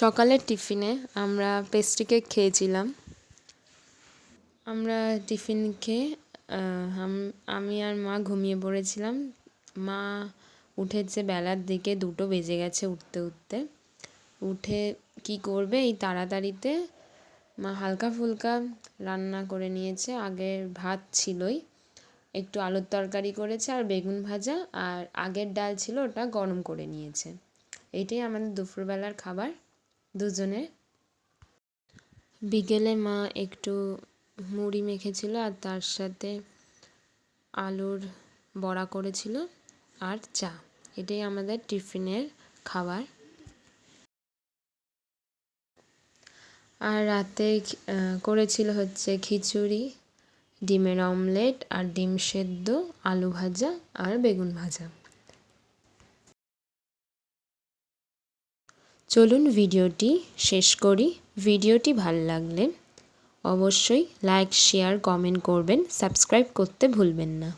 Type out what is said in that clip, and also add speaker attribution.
Speaker 1: সকালের টিফিনে আমরা পেস্ট্রি কেক খেয়েছিলাম। আমরা টিফিন খেয়ে আমি আর মা ঘুমিয়ে পড়েছিলাম। মা উঠেছে বেলার দিকে, দুটো বেজে গেছে উঠতে উঠতে। উঠে কি করবে এই তাড়াতাড়িতে? মা হালকা ফুলকা রান্না করে নিয়েছে। আগের ভাত ছিলই, একটু আলুর তরকারি করেছে আর বেগুন ভাজা আর আগের ডাল ছিল ওটা গরম করে নিয়েছে। এটাই আমাদের দুপুরবেলার খাবার। দুজনে। বিকেলে মা একটু মুড়ি মেখেছিল আর তার সাথে আলুর বড়া করেছিল আর চা। এটাই আমাদের টিফিনের খাবার। আর রাতে করেছিল হচ্ছে খিচুড়ি, ডিমের অমলেট আর ডিম সেদ্ধ, আলু ভাজা আর বেগুন ভাজা। চলুন ভিডিওটি শেষ করি। ভিডিওটি ভালো লাগলে অবশ্যই লাইক শেয়ার কমেন্ট করবেন। সাবস্ক্রাইব করতে ভুলবেন না।